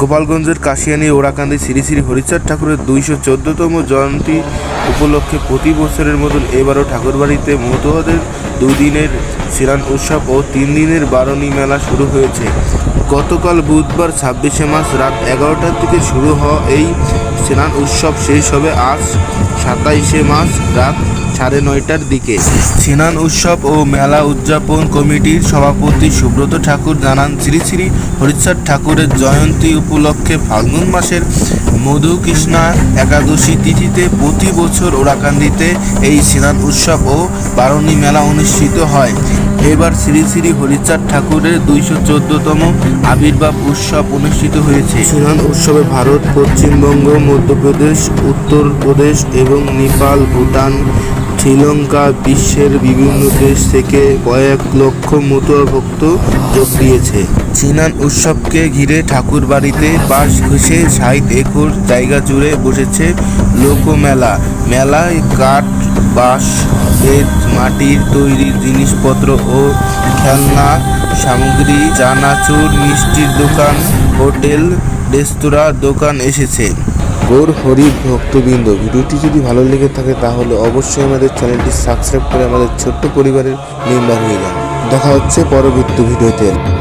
গোপালগঞ্জের কাশিয়ানী ওরাকান্দি শ্রী শ্রী হরিচাঁদ ঠাকুরের দুইশো চোদ্দতম জয়ন্তী উপলক্ষে প্রতি বছরের মতন এবারও ঠাকুরবাড়িতে মতুয়াদের দুদিনের শিরান উৎসব ও তিন দিনের বারণী মেলা শুরু হয়েছে। গতকাল বুধবার ছাব্বিশে মার্চ রাত এগারোটার থেকে শুরু হওয়া এই স্নান উৎসব শেষ হবে আজ সাতাইশে মার্চ রাত সাড়ে নয়টার দিকে। স্নান উৎসব ও মেলা উদযাপন কমিটির সভাপতি সুব্রত ঠাকুর জানান শ্রী শ্রী হরিচাঁদ ঠাকুরের জয়ন্তী উপলক্ষে ফাল্গুন মাসের মধুকৃষ্ণা একাদশী তিথিতে প্রতি বছর ওরাকান্দিতে এই স্নান উৎসব ও বারণী মেলা অনুষ্ঠিত হয়। এবার শ্রী শ্রী হরিচাঁদ ঠাকুরের দুইশো চোদ্দতম আবির্ভাব উৎসব অনুষ্ঠিত হয়েছে। স্নান উৎসবে ভারত পশ্চিমবঙ্গ মধ্যপ্রদেশ উত্তরপ্রদেশ এবং নেপাল ভুটান শ্রীলঙ্কা বিশ্বের বিভিন্ন দেশ থেকে কয়েক লক্ষ মতুয়া ভক্ত যোগ দিয়েছে। চিনান উৎসবকে ঘিরে ঠাকুর বাড়িতে বাস ঘষে ষাট একর জায়গা জুড়ে বসেছে লোকমেলা। মেলায় কাঠ, বাঁশ, বেত, মাটির তৈরি জিনিসপত্র ও খেলনা, সামগ্রী, চানাচুর, মিষ্টির দোকান, হোটেল, রেস্তোরাঁ, দোকান এসেছে। গৌর হরি ভক্তবৃন্দ। ভিডিওটি যদি ভালো লেগে থাকে তাহলে অবশ্যই আমাদের চ্যানেলটি সাবস্ক্রাইব করে আমাদের ছোট্ট পরিবারের মেম্বার হয়ে যান। দেখা হচ্ছে পরবর্তী ভিডিওতে।